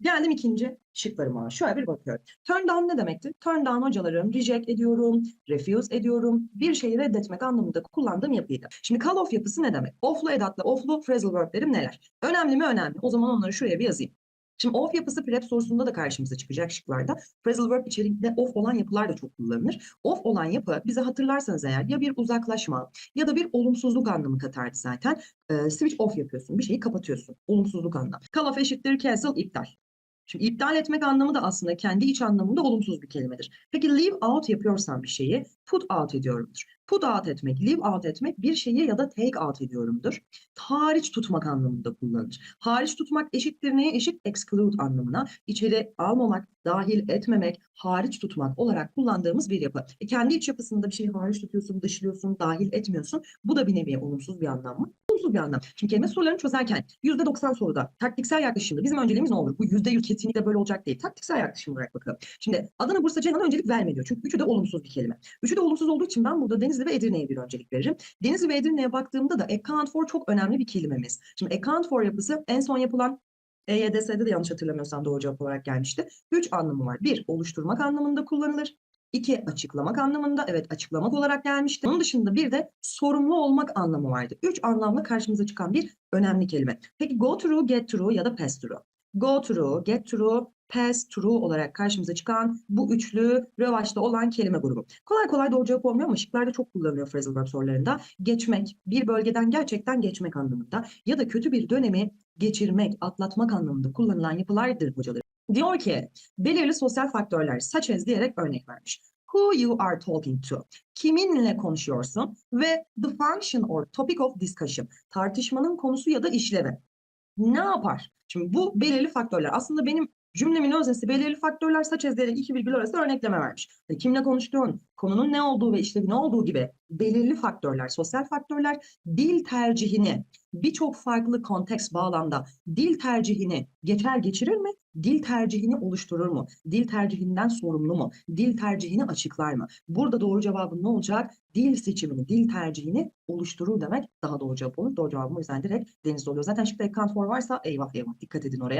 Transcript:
Geldim ikinci şıklarıma. Şöyle bir bakıyorum. Turn down ne demektir? Turn down hocalarım reject ediyorum, refuse ediyorum. Bir şeyi reddetmek anlamında kullandığım yapıydı. Şimdi call off yapısı ne demek? Off'lu edatla off'lu phrasal verb'lerim neler? Önemli mi? Önemli. O zaman onları şuraya bir yazayım. Şimdi off yapısı prep sorusunda da karşımıza çıkacak şıklarda. Phrasal verb içeriğinde off olan yapılar da çok kullanılır. Off olan yapı bize hatırlarsanız eğer ya bir uzaklaşma ya da bir olumsuzluk anlamı katardı zaten. Ee, switch off yapıyorsun. Bir şeyi kapatıyorsun. Olumsuzluk anlamı. Call off eşittir cancel iptal. Şimdi iptal etmek anlamı da aslında kendi iç anlamında olumsuz bir kelimedir. Peki leave out yapıyorsam bir şeyi put out ediyorumdur. Put out etmek, leave out etmek bir şeyi ya da take out ediyorumdur. Hariç tutmak anlamında kullanılır. Hariç tutmak eşittir neye eşit? Exclude anlamına. İçeri almamak, dahil etmemek, hariç tutmak olarak kullandığımız bir yapı. E kendi iç yapısında bir şeyi hariç tutuyorsun, dışlıyorsun, dahil etmiyorsun. Bu da bir nevi olumsuz bir anlam mı? Olumsuz bir anlam. Şimdi kelime sorularını çözerken %90 soruda taktiksel yaklaşımda bizim önceliğimiz ne olur? Bu %100 kesinlikle böyle olacak değil. Taktiksel yaklaşım olarak bakalım. Şimdi Adana, Bursa, Ceyhan'a öncelik vermiyor. Çünkü üçü de olumsuz bir kelime. Üçü de olumsuz olduğu için ben burada Denizli ve Edirne'ye bir öncelik veririm. Denizli ve Edirne'ye baktığımda da account for çok önemli bir kelimemiz. Şimdi account for yapısı en son yapılan EYDS'de de yanlış hatırlamıyorsam doğru cevap olarak gelmişti. Üç anlamı var. Bir, oluşturmak anlamında kullanılır. İki, açıklamak anlamında. Evet açıklamak olarak gelmişti. Onun dışında bir de sorumlu olmak anlamı vardı. Üç anlamla karşımıza çıkan bir önemli kelime. Peki go through, get through ya da pass through. Go through, get through, pass through olarak karşımıza çıkan bu üçlü rövaçta olan kelime grubu. Kolay kolay doğru cevap olmuyor ama şıklarda çok kullanılıyor phrasal verb sorularında. Geçmek, bir bölgeden gerçekten geçmek anlamında ya da kötü bir dönemi geçirmek, atlatmak anlamında kullanılan yapılardır hocalarım. Diyor ki belirli sosyal faktörler such as diyerek örnek vermiş. Who you are talking to. Kiminle konuşuyorsun ve the function or topic of discussion. Tartışmanın konusu ya da işlevi. Ne yapar? Şimdi bu belirli faktörler. Aslında benim cümlemin öznesi belirli faktörler saç ezdirerek iki virgül arası örnekleme vermiş. Yani kimle konuştuğun, konunun ne olduğu ve işlevi ne olduğu gibi belirli faktörler, sosyal faktörler dil tercihini birçok farklı konteks bağlamda dil tercihini geçer geçirir mi? Dil tercihini oluşturur mu? Dil tercihinden sorumlu mu? Dil tercihini açıklar mı? Burada doğru cevabın ne olacak? Dil seçimini, dil tercihini oluşturur demek daha doğru cevap olur. Doğru cevabım o yüzden direkt denizde oluyor. Zaten şıkta account for varsa eyvah eyvah dikkat edin oraya.